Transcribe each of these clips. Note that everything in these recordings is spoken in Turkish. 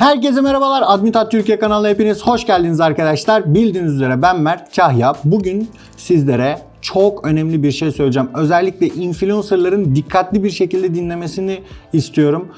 Herkese merhabalar. Admitat Türkiye kanalına hepiniz hoş geldiniz arkadaşlar. Bildiğiniz üzere ben Mert Kahya. Bugün sizlere çok önemli bir şey söyleyeceğim. Özellikle influencerların dikkatli bir şekilde dinlemesini istiyorum.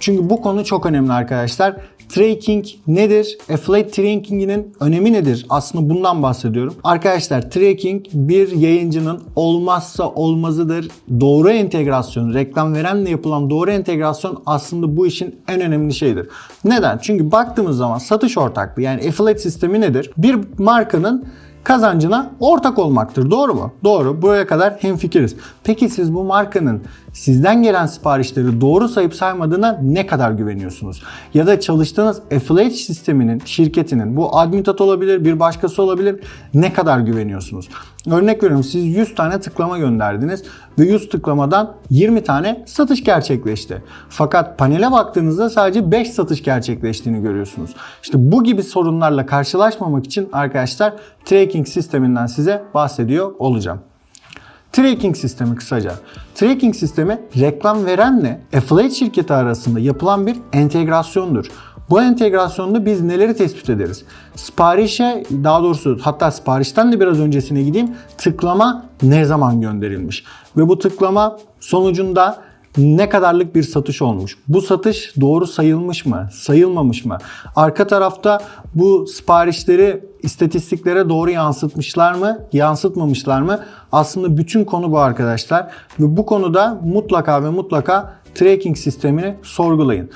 Çünkü bu konu çok önemli arkadaşlar. Tracking nedir? Affiliate tracking'inin önemi nedir? Aslında bundan bahsediyorum. Arkadaşlar tracking bir yayıncının olmazsa olmazıdır. Doğru entegrasyon, reklam verenle yapılan doğru entegrasyon aslında bu işin en önemli şeyidir. Neden? Çünkü baktığımız zaman satış ortaklığı yani affiliate sistemi nedir? Bir markanın kazancına ortak olmaktır. Doğru mu? Doğru. Buraya kadar hemfikiriz. Peki siz bu markanın sizden gelen siparişleri doğru sayıp saymadığına ne kadar güveniyorsunuz? Ya da çalıştığınız affiliate sisteminin, şirketinin, bu Admitat olabilir, bir başkası olabilir, ne kadar güveniyorsunuz? Örnek veriyorum siz 100 tane tıklama gönderdiniz ve 100 tıklamadan 20 tane satış gerçekleşti. Fakat panele baktığınızda sadece 5 satış gerçekleştiğini görüyorsunuz. İşte bu gibi sorunlarla karşılaşmamak için arkadaşlar tracking sisteminden size bahsediyor olacağım. Tracking sistemi kısaca. Tracking sistemi reklam verenle affiliate şirketi arasında yapılan bir entegrasyondur. Bu entegrasyonda biz neleri tespit ederiz? Siparişe daha doğrusu hatta siparişten de biraz öncesine gideyim. Tıklama ne zaman gönderilmiş? Ve bu tıklama sonucunda ne kadarlık bir satış olmuş? Bu satış doğru sayılmış mı? Sayılmamış mı? Arka tarafta bu siparişleri istatistiklere doğru yansıtmışlar mı? Yansıtmamışlar mı? Aslında bütün konu bu arkadaşlar. Ve bu konuda mutlaka ve mutlaka tracking sistemini sorgulayın.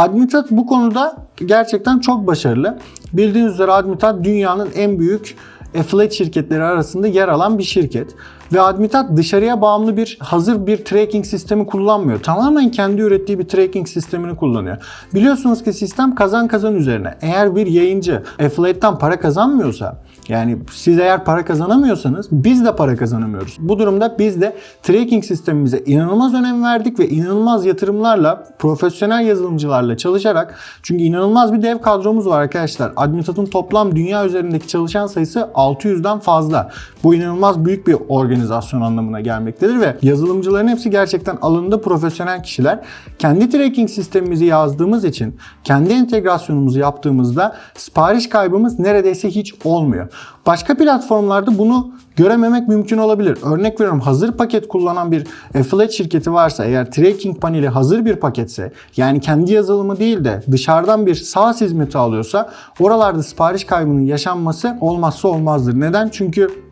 Admitat bu konuda gerçekten çok başarılı. Bildiğiniz üzere Admitat dünyanın en büyük affiliate şirketleri arasında yer alan bir şirket. Ve Admitat dışarıya bağımlı bir hazır bir tracking sistemi kullanmıyor. Tamamen kendi ürettiği bir tracking sistemini kullanıyor. Biliyorsunuz ki sistem kazan kazan üzerine. Eğer bir yayıncı affiliate'den para kazanmıyorsa yani siz eğer para kazanamıyorsanız biz de para kazanamıyoruz. Bu durumda biz de tracking sistemimize inanılmaz önem verdik ve inanılmaz yatırımlarla, profesyonel yazılımcılarla çalışarak çünkü inanılmaz bir dev kadromuz var arkadaşlar. Admitat'ın toplam dünya üzerindeki çalışan sayısı 600'den fazla. Bu inanılmaz büyük bir organizasyon anlamına gelmektedir ve yazılımcıların hepsi gerçekten alanında profesyonel kişiler. Kendi tracking sistemimizi yazdığımız için, kendi entegrasyonumuzu yaptığımızda sipariş kaybımız neredeyse hiç olmuyor. Başka platformlarda bunu görememek mümkün olabilir. Örnek veriyorum hazır paket kullanan bir affiliate şirketi varsa eğer tracking paneli hazır bir paketse yani kendi yazılımı değil de dışarıdan bir SaaS hizmeti alıyorsa oralarda sipariş kaybının yaşanması olmazsa olmazdır. Neden? Çünkü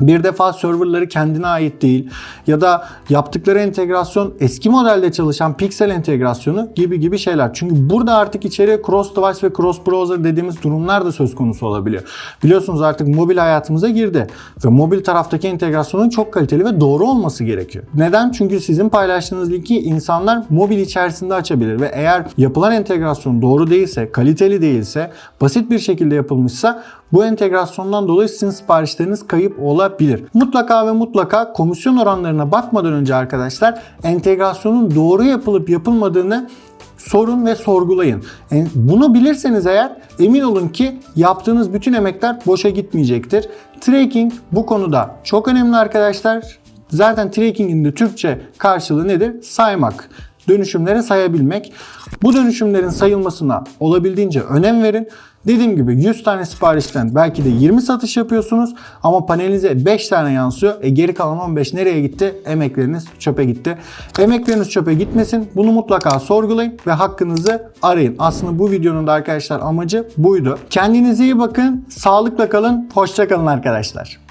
bir defa serverları kendine ait değil ya da yaptıkları entegrasyon eski modelde çalışan piksel entegrasyonu gibi gibi şeyler. Çünkü burada artık içeriye cross device ve cross browser dediğimiz durumlar da söz konusu olabiliyor. Biliyorsunuz artık mobil hayatımıza girdi ve mobil taraftaki entegrasyonun çok kaliteli ve doğru olması gerekiyor. Neden? Çünkü sizin paylaştığınız linki insanlar mobil içerisinde açabilir ve eğer yapılan entegrasyon doğru değilse, kaliteli değilse, basit bir şekilde yapılmışsa bu entegrasyondan dolayı sizin siparişleriniz kayıp olabilir. Mutlaka ve mutlaka komisyon oranlarına bakmadan önce arkadaşlar entegrasyonun doğru yapılıp yapılmadığını sorun ve sorgulayın. Yani bunu bilirseniz eğer emin olun ki yaptığınız bütün emekler boşa gitmeyecektir. Tracking bu konuda çok önemli arkadaşlar. Zaten tracking'in de Türkçe karşılığı nedir? Saymak dönüşümleri sayabilmek. Bu dönüşümlerin sayılmasına olabildiğince önem verin. Dediğim gibi 100 tane siparişten belki de 20 satış yapıyorsunuz ama panelinize 5 tane yansıyor. E geri kalan 15 nereye gitti? Emekleriniz çöpe gitti. Emekleriniz çöpe gitmesin. Bunu mutlaka sorgulayın ve hakkınızı arayın. Aslında bu videonun da arkadaşlar amacı buydu. Kendinize iyi bakın. Sağlıkla kalın. Hoşça kalın arkadaşlar.